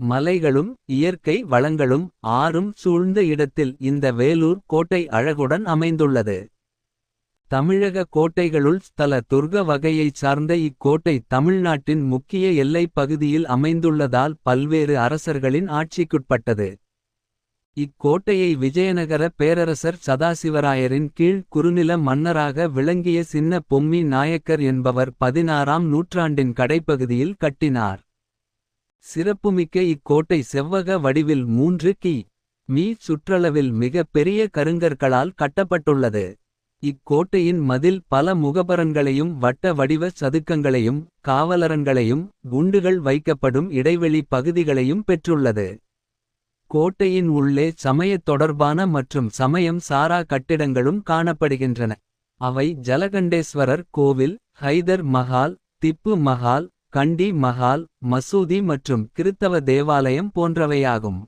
மலைகளும் இயற்கை வளங்களும் ஆறும் சூழ்ந்த இடத்தில் இந்த வேலூர் கோட்டை அழகுடன் அமைந்துள்ளது. தமிழக கோட்டைகளுள் ஸ்தல துர்க வகையைச் சார்ந்த இக்கோட்டை தமிழ்நாட்டின் முக்கிய எல்லைப் பகுதியில் அமைந்துள்ளதால் பல்வேறு அரசர்களின் ஆட்சிக்குட்பட்டது. இக்கோட்டையை விஜயநகர பேரரசர் சதாசிவராயரின் கீழ் குறுநில மன்னராக விளங்கிய சின்ன பொம்மி நாயக்கர் என்பவர் பதினாறாம் நூற்றாண்டின் கடைப்பகுதியில் கட்டினார். சிறப்புமிக்க இக்கோட்டை செவ்வக வடிவில் மூன்று கி. மீ சுற்றளவில் மிக பெரிய கருங்கற்களால் கட்டப்பட்டுள்ளது. இக்கோட்டையின் மதில் பல முகபரன்களையும் வட்ட வடிவ சதுக்கங்களையும். காவலரன்களையும் குண்டுகள் வைக்கப்படும் இடைவெளி பகுதிகளையும் பெற்றுள்ளது. கோட்டையின் உள்ளே சமயத் தொடர்பான மற்றும் சமயம் சாரா கட்டிடங்களும் காணப்படுகின்றன. அவை ஜலகண்டேஸ்வரர் கோவில் ஹைதர் மஹால் திப்பு மஹால். கண்டி மஹால் மசூதி மற்றும் கிறித்தவ தேவாலயம் போன்றவையாகும்.